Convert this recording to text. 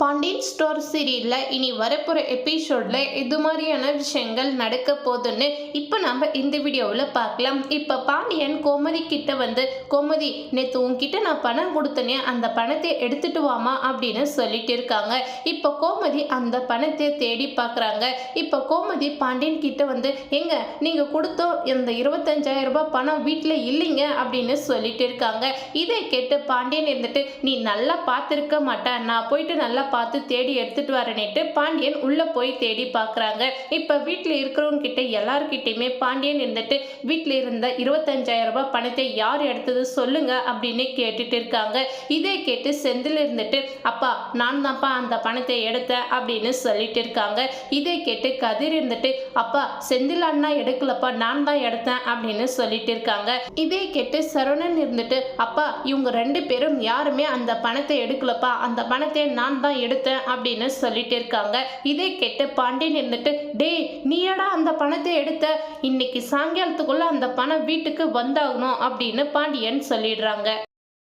Pandian store சீரியலில் இனி வரப்போகிற எபிசோடில் இது மாதிரியான விஷயங்கள் நடக்க போகுதுன்னு இப்போ நம்ம இந்த வீடியோவில் பார்க்கலாம். இப்போ பாண்டியன் கோமதி கிட்ட வந்து கோமதி நேற்று உன்கிட்ட நான் பணம் கொடுத்தனே அந்த பணத்தை எடுத்துட்டு வாமா அப்படின்னு சொல்லிட்டு இருக்காங்க. இப்போ கோமதி அந்த பணத்தை தேடி பார்க்குறாங்க. இப்போ கோமதி பாண்டியன் கிட்ட வந்து எங்க நீங்கள் கொடுத்தோ இந்த இருபத்தஞ்சாயிரம் ரூபாய் பணம் வீட்டில் இல்லைங்க அப்படின்னு சொல்லிட்டு இருக்காங்க. இதை கேட்டு பாண்டியன் இருந்துட்டு நீ நல்லா பார்த்துருக்க மாட்டேன் நான் போயிட்டு நல்லா பார்த்து தேடி எடுத்துட்டு வரேன்ட்டு பாண்டியன் உள்ளே போய் தேடி பார்க்குறாங்க. இப்போ வீட்டில் இருக்கிறவங்க கிட்ட எல்லாருக்கிட்டையுமே பாண்டியன் இருந்துட்டு வீட்டில் இருந்த இருபத்தஞ்சாயிரம் ரூபாய் பணத்தை யார் எடுத்தது சொல்லுங்க அப்படின்னு கேட்டுட்டு இருக்காங்க. இதை கேட்டு செந்தில் இருந்துட்டு அப்பா நான் தான்ப்பா அந்த பணத்தை எடுத்தேன் அப்படின்னு சொல்லிட்டு இருக்காங்க. இதை கேட்டு கதிர் இருந்துட்டு அப்பா செந்தில் அண்ணா எடுக்கலப்பா நான் தான் எடுத்தேன் அப்படின்னு சொல்லிட்டு இருக்காங்க. இதை கேட்டு சரவணன் இருந்துட்டு அப்பா இவங்க ரெண்டு பேரும் யாருமே அந்த பணத்தை எடுக்கலப்பா அந்த பணத்தை நான் தான் எடுத்தேன் அப்படின்னு சொல்லிட்டு இருக்காங்க. இதை கேட்டு பாண்டியன் இருந்துட்டு டேய் நீயடா அந்த பணத்தை எடுத்த? இன்னைக்கு சாயங்காலத்துக்குள்ள அந்த பணம் வீட்டுக்கு வந்தாகணும் அப்படின்னு பாண்டியன் சொல்லிடுறாங்க.